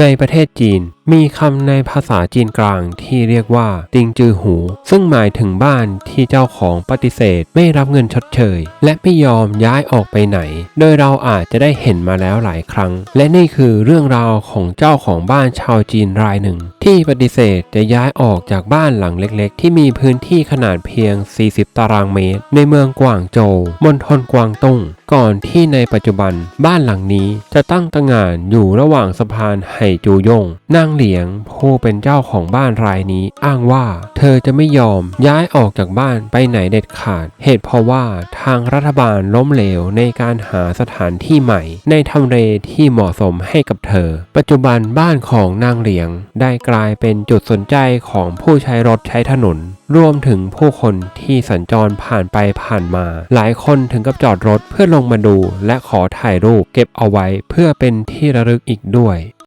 ในประเทศจีนมีคำในภาษาจีนกลางที่เรียกว่าติงจือหู ซึ่งหมายถึงบ้านที่เจ้าของปฏิเสธไม่รับเงินชดเชย และไม่ยอมย้ายออกไปไหน โดยเราอาจจะได้เห็นมาแล้วหลายครั้ง และนี่คือเรื่องราวของเจ้าของบ้านชาวจีนรายหนึ่ง ที่ปฏิเสธจะย้ายออกจากบ้านหลังเล็กๆ ที่มีพื้นที่ขนาดเพียง 40 ตารางเมตร ในเมืองกวางโจวมณฑลกวางตุ้งก่อนที่ในปัจจุบันบ้านหลังนี้จะตั้งตระหง่านอยู่ระหว่างสะพานไหจูยง นางเหลียงผู้เป็นเจ้าของบ้านรายนี้อ้างว่า เธอจะไม่ยอมย้ายออกจากบ้านไปไหนเด็ดขาด เหตุเพราะว่าทางรัฐบาลล้มเหลวในการหาสถานที่ใหม่ ในทำเลที่เหมาะสมให้กับเธอ ปัจจุบันบ้านของนางเหลียง ได้กลายเป็นจุดสนใจของผู้ใช้รถใช้ถนน รวมถึงผู้คนที่สัญจรผ่านไปผ่านมา หลายคนถึงกับจอดรถเพื่อลงมาดู และขอถ่ายรูปเก็บเอาไว้เพื่อเป็นที่ระลึกอีกด้วย